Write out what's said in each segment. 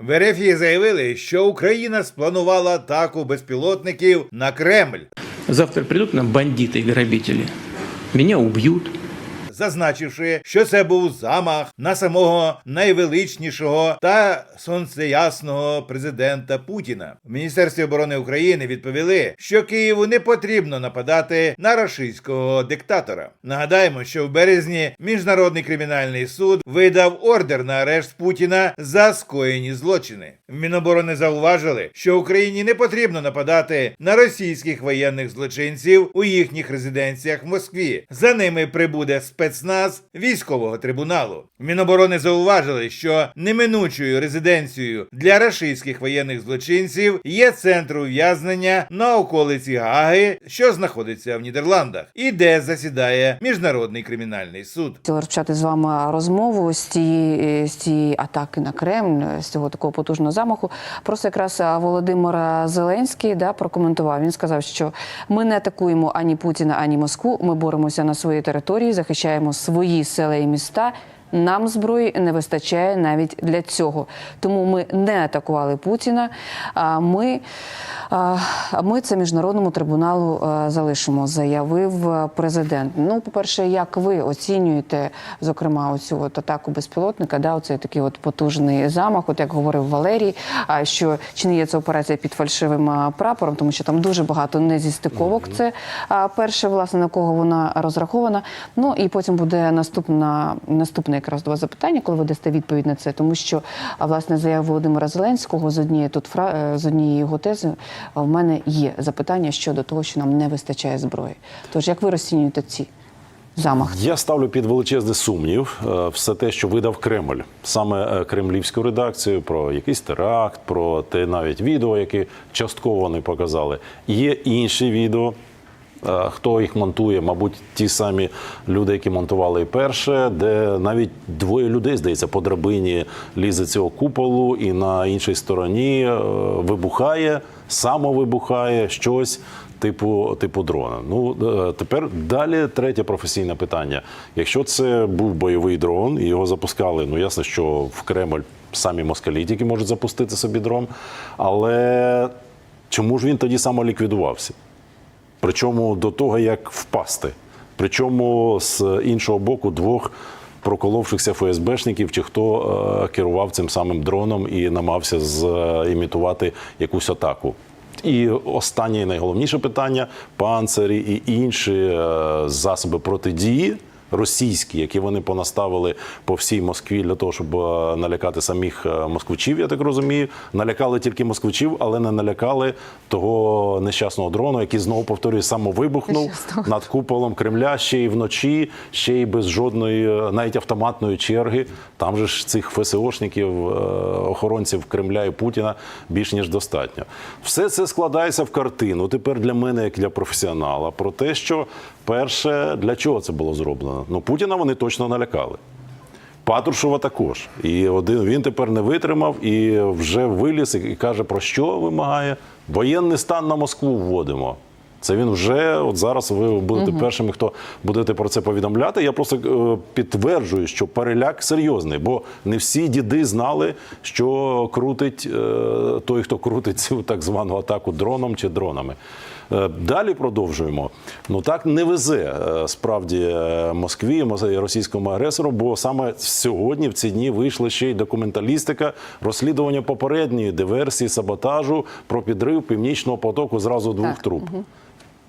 В РФ заявили, що Україна спланувала атаку безпілотників на Кремль, Завтра придут нам бандити і грабителі. Мене убьют. Зазначивши, що це був замах на самого найвеличнішого та сонцеясного президента Путіна. В Міністерстві оборони України відповіли, що Києву не потрібно нападати на рашистського диктатора. Нагадаємо, що в березні міжнародний кримінальний суд видав ордер на арешт Путіна за скоєні злочини. В Міноборони зауважили, що Україні не потрібно нападати на російських воєнних злочинців у їхніх резиденціях в Москві. За ними прибуде спецназ військового трибуналу. Міноборони зауважили, що неминучою резиденцією для рашистських воєнних злочинців є центр ув'язнення на околиці Гаги, що знаходиться в Нідерландах, і де засідає міжнародний кримінальний суд. Хотіла розпочати з вами розмову з цієї, з цієї атаки на Кремль, з цього такого потужного замаху. Просто якраз Володимир Зеленський да, прокоментував. Він сказав, що ми не атакуємо ані Путіна, ані Москву. Ми боремося на своїй території, захищаємо свої села і міста. Нам зброї не вистачає навіть для цього. Тому ми не атакували Путіна. А ми, а, ми це міжнародному трибуналу залишимо, заявив президент. Ну, по-перше, як ви оцінюєте, зокрема, оцю от атаку безпілотника, да, оцей такий от потужний замах, от як говорив Валерій, а що чи не є це операція під фальшивим прапором, тому що там дуже багато незістиковок. Це перше, власне, на кого вона розрахована. Ну і потім буде наступна наступне якраз два запитання, коли ви дасте відповідь на це, тому що власне заява Володимира Зеленського з однієї тут фра е, з однієї його тези в мене є запитання щодо того, що нам не вистачає зброї. Тож як ви розцінюєте ці замахи? Я ставлю під величезний сумнів е, все те, що видав Кремль, саме е, кремлівську редакцію, про якийсь теракт, про те навіть відео, які частково вони показали. Є інші відео. Е, Хто їх монтує, мабуть, ті самі люди, які монтували і перше, де навіть двоє людей, здається, по драбині лізе цього куполу, і на іншій стороні е, вибухає, самовибухає щось типу, типу дрона. Ну е, тепер далі третє професійне питання. Якщо це був бойовий дрон і його запускали, ну ясно, що в Кремль самі москалі тільки можуть запустити собі дрон. Але чому ж він тоді самоліквідувався? Причому до того, як впасти. Причому з іншого боку, двох проколовшихся ФСБшників, чи хто е, керував цим самим дроном і намагався зімітувати якусь атаку. І останнє і найголовніше питання: панцирі і інші е, засоби протидії. Російські, які вони понаставили по всій Москві для того, щоб е, налякати самих е, москвичів, я так розумію. Налякали тільки москвичів, але не налякали того нещасного дрону, який знову повторюю, самовибухнув над куполом Кремля ще й вночі, ще й без жодної е, навіть автоматної черги. Там же ж цих ФСОшників, охоронців Кремля і Путіна більш ніж достатньо. Все це складається в картину. Тепер для мене, як для професіонала, про те, що перше для чого це було зроблено. Ну Путіна вони точно налякали. Патрушева також. І один він тепер не витримав і вже виліз і каже, про що вимагає? Воєнний стан на Москву вводимо. Це він вже от зараз ви будете першими, хто будете про це повідомляти. Я просто е, підтверджую, що переляк серйозний, бо не всі діди знали, що крутить е, той, хто крутить цю так звану атаку дроном чи дронами. Е, Далі продовжуємо. Ну так не везе е, справді е, Москві, російському агресору, бо саме сьогодні, в ці дні, вийшла ще й документалістика розслідування попередньої диверсії, саботажу про підрив північного потоку зразу двох Так, труб.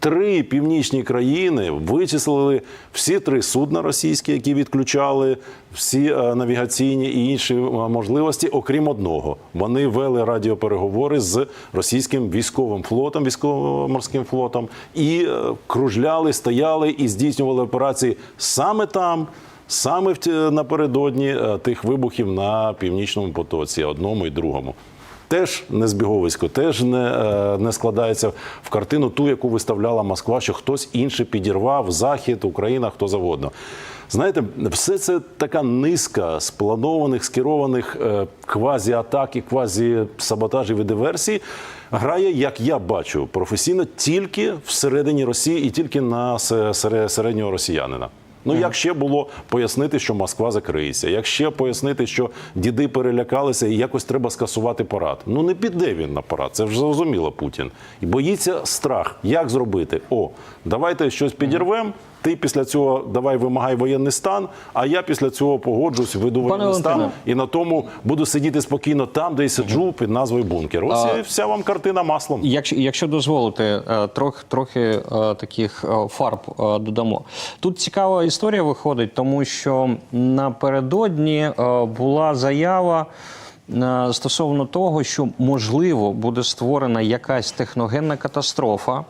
Три північні країни вичислили всі три судна російські, які відключали всі е, навігаційні і інші е, можливості, окрім одного. Вони вели радіопереговори з російським військовим флотом, військово-морським флотом, і е, кружляли, стояли і здійснювали операції саме там. Саме напередодні тих вибухів на північному потоці, одному і другому. Теж не збіговисько, теж не, е, не складається в картину ту, яку виставляла Москва, що хтось інший підірвав Захід, Україна, хто завгодно. Знаєте, все це така низка спланованих, скерованих е, квазі-атак і квазі-саботажів і диверсій грає, як я бачу, професійно тільки всередині Росії і тільки на се- середнього росіянина. Ну як ще було пояснити, що Москва закриється? Як ще пояснити, що діди перелякалися і якось треба скасувати парад? Ну не піде він на парад. Це вже зрозуміло Путін. І боїться страх. Як зробити? О, давайте щось підірвемо. Ти після цього давай вимагай воєнний стан, а я після цього погоджусь, веду воєнний стан і на тому буду сидіти спокійно там, де і сиджу під назвою бункер. Ось А- і вся вам картина маслом. Якщо, якщо дозволите, е, трохи, трохи е, таких е, фарб додамо. Тут цікава історія виходить, тому що напередодні була заява. Стосовно того, що можливо буде створена якась техногенна катастрофа,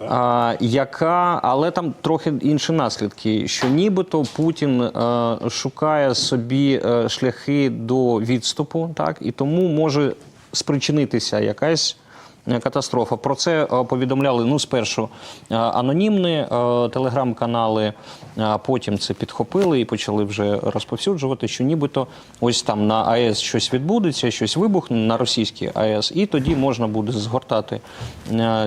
а, яка, але там трохи інші наслідки. Що нібито Путін а, шукає собі е, шляхи до відступу, так і тому може спричинитися якась. Е, Катастрофа. Про це е, повідомляли ну спершу е, анонімні телеграм-канали, а потім це підхопили і почали вже розповсюджувати, що нібито ось там на АЕС щось відбудеться, щось вибухне на російській АЕС, і тоді можна буде згортати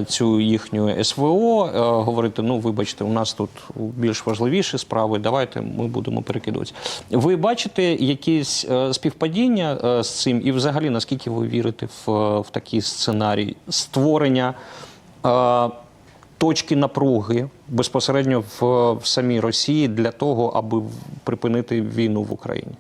цю їхню СВО, говорити: ну вибачте, у нас тут більш важливіші справи. Давайте ми будемо перекидуватися. Ви бачите якісь співпадіння з цим, і взагалі наскільки ви вірите в, в такий сценарій створення? е, Точки напруги безпосередньо в, в самій Росії для того, аби припинити війну в Україні.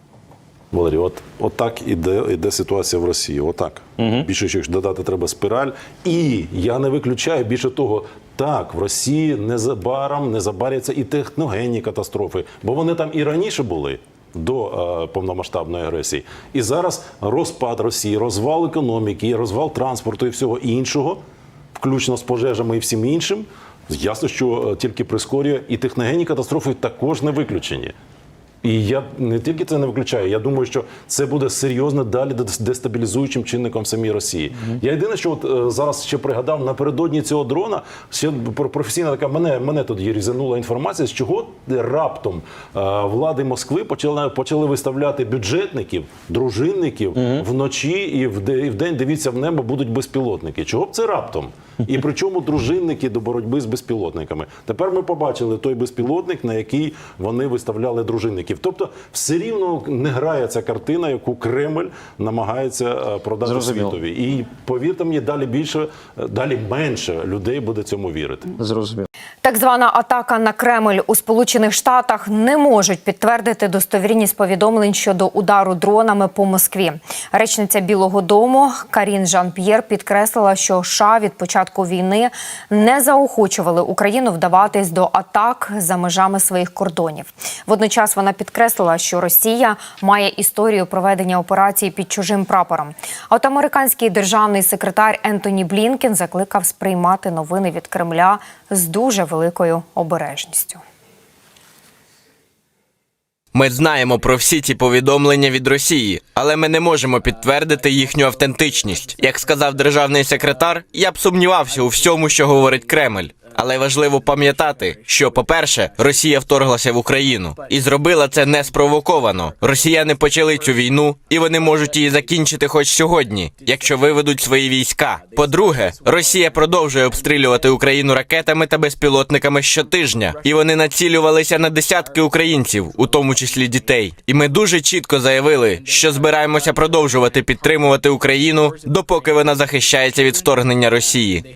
Валерій, от, от іде, іде ситуація в Росії. Отак. Більше що додати треба спіраль. І я не виключаю більше того. Так, в Росії незабаром не забаряться і техногенні катастрофи, бо вони там і раніше були до е, повномасштабної агресії. І зараз розпад Росії, розвал економіки, розвал транспорту і всього іншого, включно з пожежами і всім іншим. Ясно, що е, тільки прискорює, і техногенні катастрофи також не виключені. І я не тільки це не виключаю, я думаю, що це буде серйозно далі дестабілізуючим чинником в самій Росії. Я єдине, що от е, зараз ще пригадав напередодні цього дрона, ще про- професійна така мене, мене тут є різанула інформація, з чого раптом е, влади Москви почали, почали виставляти бюджетників, дружинників вночі і в, і в день дивіться в небо будуть безпілотники. Чого б це раптом? І причому дружинники до боротьби з безпілотниками. Тепер ми побачили той безпілотник, на який вони виставляли дружинників. Тобто, все рівно не грає ця картина, яку Кремль намагається е, продати Зрозуміло. світові. І повірте мені, далі більше, е, далі менше людей буде цьому вірити. Зрозуміло. Так звана атака на Кремль у Сполучених Штатах не можуть підтвердити достовірність повідомлень щодо удару дронами по Москві. Речниця Білого Дому Карін Жан-П'єр підкреслила, що США від початку війни не заохочували Україну вдаватись до атак за межами своїх кордонів. Водночас вона підкреслила, що Росія має історію проведення операції під чужим прапором. А от американський державний секретар Ентоні Блінкен закликав сприймати новини від Кремля з дуже великою обережністю. Ми знаємо про всі ці повідомлення від Росії, але ми не можемо підтвердити їхню автентичність. Як сказав державний секретар, я б сумнівався у всьому, що говорить Кремль. Але важливо пам'ятати, що, по-перше, Росія вторглася в Україну і зробила це не спровоковано. Росіяни почали цю війну, і вони можуть її закінчити хоч сьогодні, якщо виведуть свої війська. По-друге, Росія продовжує обстрілювати Україну ракетами та безпілотниками щотижня, і вони націлювалися на десятки українців, у тому числі дітей. І ми дуже чітко заявили, що збираємося продовжувати підтримувати Україну, допоки вона захищається від вторгнення Росії.